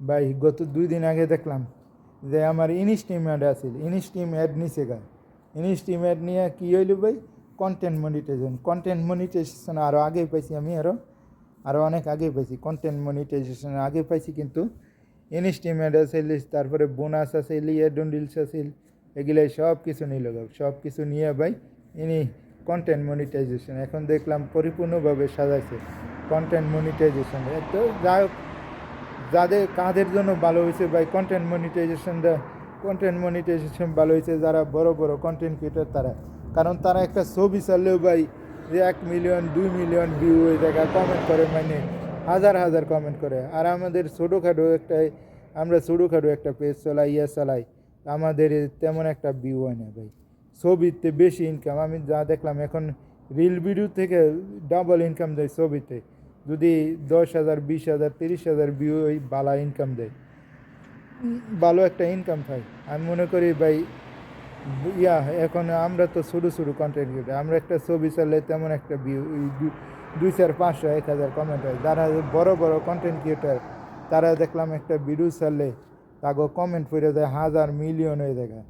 ভাই, গত দুই দিন আগে দেখলাম যে আমার ইনস্টিম অ্যাড আছিল। ইনস্টিম অ্যাড নিচে গা। ইনস্টিম অ্যাড নিয়ে কী হইল ভাই? কন্টেন্ট মনিটাইজেশন কন্টেন্ট মনিটাইজেশন আরও আগে পাইছি আমি আরও আরও অনেক আগে পাইছি। কন্টেন্ট মনিটাইজেশন আগে পাইছি কিন্তু ইনস্টিম অ্যাড আছিল, তারপরে বোনাস আছিল ইয়ারডন ডিলস আছিল, এগুলাই সব কিছু নিল সব কিছু নিয়ে ভাই, ইনি কন্টেন্ট মনিটাইজেশন এখন দেখলাম পরিপূর্ণভাবে সাজাইছে। কন্টেন্ট মনিটাইজেশন তো যাই হোক যাদের কাদের জন্য ভালো হয়েছে ভাই কন্টেন্ট মনিটাইজেশনটা কন্টেন্ট মনিটাইজেশন ভালো হয়েছে, যারা বড় বড় কন্টেন্ট ক্রিয়েটার তারা। কারণ তারা একটা ছবি চাললেও ভাই, যে এক মিলিয়ন দুই মিলিয়ন ভিউ ওই জায়গায় কমেন্ট করে মানে হাজার হাজার কমেন্ট করে। আর আমাদের ছোটোখাটো একটা, আমরা ছোটোখাটো একটা পেজ চালাই ইয়ে চালাই, আমাদের তেমন একটা ভিউ হয় না ভাই। ছবিতে বেশি ইনকাম আমি যা দেখলাম এখন রিল ভিডিও থেকে ডাবল ইনকাম দেয় ছবিতে। যদি দশ হাজার, বিশ হাজার, তিরিশ হাজার ভিউ ওই বালা ইনকাম দেয়। ভালো একটা ইনকাম থাকে। আমি মনে করি ভাই, ইয়া, এখন আমরা তো ছোটো ছোটো কন্টেন্ট ক্রিয়েটার আমরা একটা ছবি চালে তেমন একটা ভিউ দুই চার পাঁচশো এক হাজার কমেন্ট হয়। যারা বড় বড় কন্টেন্ট ক্রিয়েটার তারা দেখলাম একটা ভিডিও চাললে তাকে কমেন্ট করে দেয় হাজার মিলিয়ন হয়ে দেখা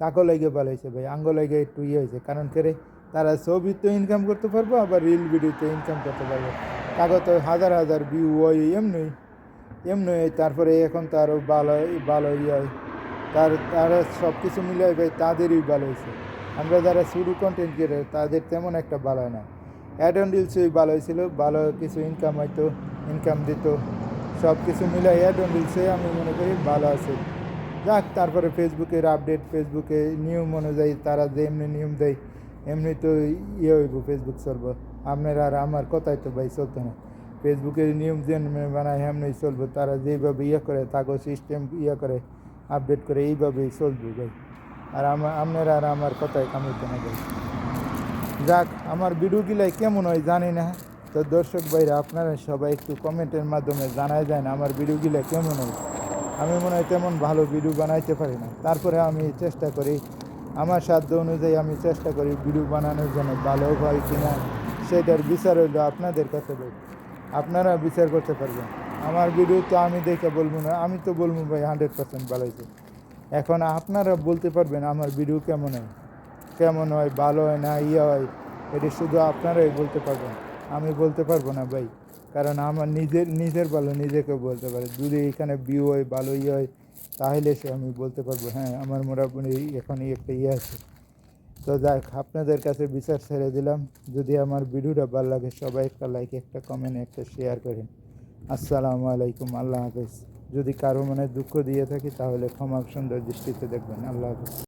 তাকে লেগে ভালো হয়েছে ভাই, আঙ্গ লেগে একটু ইয়ে হয়েছে। কারণ করে তারা ছবিতে ইনকাম করতে পারব, আবার রিল ভিডিওতে ইনকাম করতে পারব। তাকে তো হাজার হাজার ভিউ হয় এমনি। এমনি, তারপরে এখন তো আরও ভালো ভালো ইয়ে। হয় তার, তারা সব কিছু মিলিয়ে ভাই তাদেরই ভালো হয়েছে। আমরা যারা শুরু কন্টেন্ট ক্রিয়েটার তাদের তেমন একটা ভালো না। অ্যাড অন রিলসই ভালো হয়েছিল, ভালো কিছু ইনকাম হয়তো ইনকাম দিত। সব কিছু মিলে অ্যাড অন রিলসে আমি মনে করি ভালো আছে। যাক, তারপরে ফেসবুকের আপডেট ফেসবুকে নিয়ম অনুযায়ী তারা যে এমনি নিয়ম দেয় এমনি তো ইয়ে হইব ফেসবুক চলবো। আপনার আর আমার কথাই তো ভাই চলতো না। ফেসবুকের নিয়ম যে বানায়, এমনি চলবো। তারা যেভাবে ইয়ে করে তাকে সিস্টেম ইয়ে করে আপডেট করে, এইভাবেই চলবে ভাই। আর আমার আপনার আর আমার কথাই কামিতে না ভাই। যাক, আমার ভিডিওগুলাই কেমন হয় জানি না। তো দর্শক ভাইরা, আপনারা সবাই একটু কমেন্টের মাধ্যমে জানাই না আমার ভিডিওগুলো কেমন হয়। আমি মনে হয় তেমন ভালো ভিডিও বানাইতে পারি না। তারপরে আমি চেষ্টা করি আমার সাধ্য অনুযায়ী আমি চেষ্টা করি ভিডিও বানানোর জন্য ভালো হয় কি না, সেটার বিচার হইল আপনাদের কাছে ভাই আপনারা বিচার করতে পারবেন। আমার ভিডিও তো আমি দেখে বলব না, আমি তো বলব ভাই হান্ড্রেড পার্সেন্ট ভালো হয়েছে। এখন আপনারা বলতে পারবেন আমার ভিডিও কেমন হয় কেমন হয়, ভালো হয় না ইয়ে হয়, এটি শুধু আপনারাই বলতে পারবেন। আমি বলতে পারব না ভাই, কারণ আমার নিজের নিজের ভালো নিজেকে বলতে পারে। যদি এখানে ভিউ হয়, ভালো ইয়ে হয় তাহলে সে আমি বলতে পারব হ্যাঁ আমার মোটামুটি এখনই একটা ইয়ে আছে। তো যাক, আপনাদের কাছে বিচার ছেড়ে দিলাম। যদি আমার ভিডিওটা ভালো লাগে, সবাই একটা লাইক একটা কমেন্ট একটা শেয়ার করেন। আসসালামু আলাইকুম, আল্লাহ হাফেজ। যদি কারও মনে দুঃখ দিয়ে থাকি, তাহলে ক্ষমা সুন্দর দৃষ্টিতে দেখবেন। আল্লাহ হাফেজ।